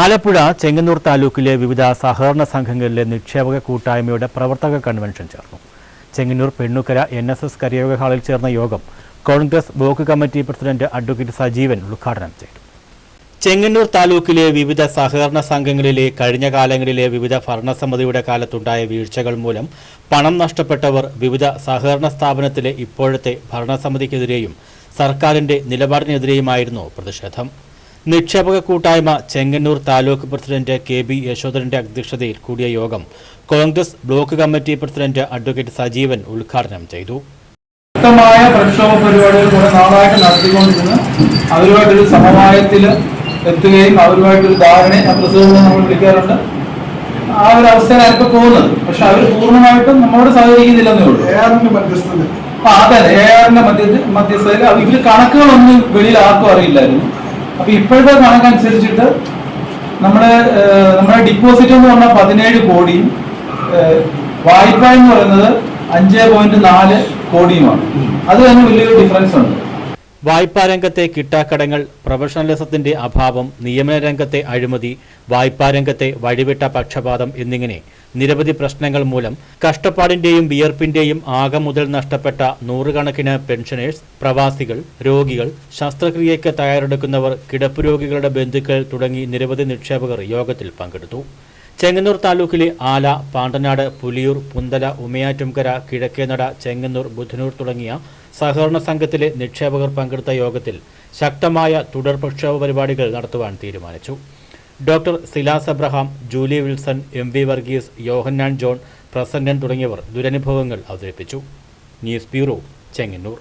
ആലപ്പുഴ ചെങ്ങന്നൂർ താലൂക്കിലെ വിവിധ സഹകരണ സംഘങ്ങളിലെ നിക്ഷേപക കൂട്ടായ്മയുടെ പ്രവർത്തക കൺവെൻഷൻ ചേർന്നു. Chengannur Pennukkara N S S കരയോഗ ഹാളിൽ ചേർന്ന യോഗം Congress block committee president advocate Sajeevan ഉദ്ഘാടനം ചെയ്തു. ചെങ്ങന്നൂർ താലൂക്കിലെ വിവിധ സഹകരണ സംഘങ്ങളിലെ കഴിഞ്ഞ കാലങ്ങളിലെ വിവിധ ഭരണസമിതിയുടെ കാലത്തുണ്ടായ വീഴ്ചകൾ മൂലം പണം നഷ്ടപ്പെട്ടവർ വിവിധ സഹകരണ സ്ഥാപനത്തിലെ ഇപ്പോഴത്തെ ഭരണസമിതിക്കെതിരെയും സർക്കാരിന്റെ നിലപാടിനെതിരെയുമായിരുന്നു പ്രതിഷേധം. നിക്ഷേപക കൂട്ടായ്മ Chengannur taluk president K B യശോധരന്റെ അധ്യക്ഷതയിൽ കൂടിയ യോഗം Congress block committee president advocate Sajeevan ഉദ്ഘാടനം ചെയ്തു. ശക്തമായ പ്രക്ഷോഭ പരിപാടികൾ കുറെ നാളായിട്ട് നടത്തിക്കൊണ്ടിരുന്നു. അവരുമായിട്ടൊരു സമവായത്തിൽ എത്തുകയും അവരുമായിട്ടൊരു ധാരണ ആ പ്രസിഡന്റ് നമ്മൾ വിളിക്കാറുണ്ട്. ആ ഒരു അവസ്ഥയിലാണ് ഇപ്പൊ പോകുന്നത്. പക്ഷെ അവർ പൂർണമായിട്ടും നമ്മളോട് സഹകരിക്കുന്നില്ലെന്നേ ഉള്ളൂ. ആ അതെ അതെ. എആറിന്റെ മധ്യത്തിൽ മധ്യസ്ഥയിൽ ഇവർ കണക്കുകളൊന്നും വെളിയിൽ ആർക്കും അറിയില്ലായിരുന്നു. അപ്പൊ ഇപ്പോഴത്തെ കണക്കനുസരിച്ചിട്ട് നമ്മുടെ നമ്മുടെ ഡിപ്പോസിറ്റ് എന്ന് പറഞ്ഞാൽ പതിനേഴ് കോടിയും വായ്പ എന്ന് പറയുന്നത് അഞ്ച് പോയിന്റ് നാല് കോടിയുമാണ്. അത് തന്നെ വലിയൊരു ഡിഫറൻസ് ഉണ്ട്. വായ്പാ രംഗത്തെ കിട്ടാക്കടങ്ങൾ പ്രൊഫഷണലിസത്തിന്റെ അഭാവം നിയമന രംഗത്തെ അഴിമതി വായ്പാ രംഗത്തെ വഴിവിട്ട പക്ഷപാതം എന്നിങ്ങനെ നിരവധി പ്രശ്നങ്ങൾ മൂലം കഷ്ടപ്പാടിന്റെയും വിയർപ്പിന്റെയും ആകെ മുതൽ നഷ്ടപ്പെട്ട നൂറുകണക്കിന് പെൻഷനേഴ്സ് പ്രവാസികൾ രോഗികൾ ശസ്ത്രക്രിയയ്ക്ക് തയ്യാറെടുക്കുന്നവർ കിടപ്പ് രോഗികളുടെ ബന്ധുക്കൾ തുടങ്ങി നിരവധി നിക്ഷേപകർ യോഗത്തിൽ പങ്കെടുത്തു. ചെങ്ങന്നൂർ താലൂക്കിലെ ആല പാണ്ടനാട് പുലിയൂർ പുന്തല ഉമയാറ്റുംകര കിഴക്കേനട ചെങ്ങന്നൂർ ബുധനൂർ തുടങ്ങിയ സഹകരണ സംഘത്തിലെ നിക്ഷേപകർ പങ്കെടുത്ത യോഗത്തിൽ ശക്തമായ തുടർ പ്രക്ഷോഭ പരിപാടികൾ നടത്തുവാൻ തീരുമാനിച്ചു. Doctor Silas Abraham Julie Wilson M V Varghese Yohannan John Prasannan തുടങ്ങിയവർ ദുരനുഭവങ്ങൾ അവതരിപ്പിച്ചു. News bureau Chengannur.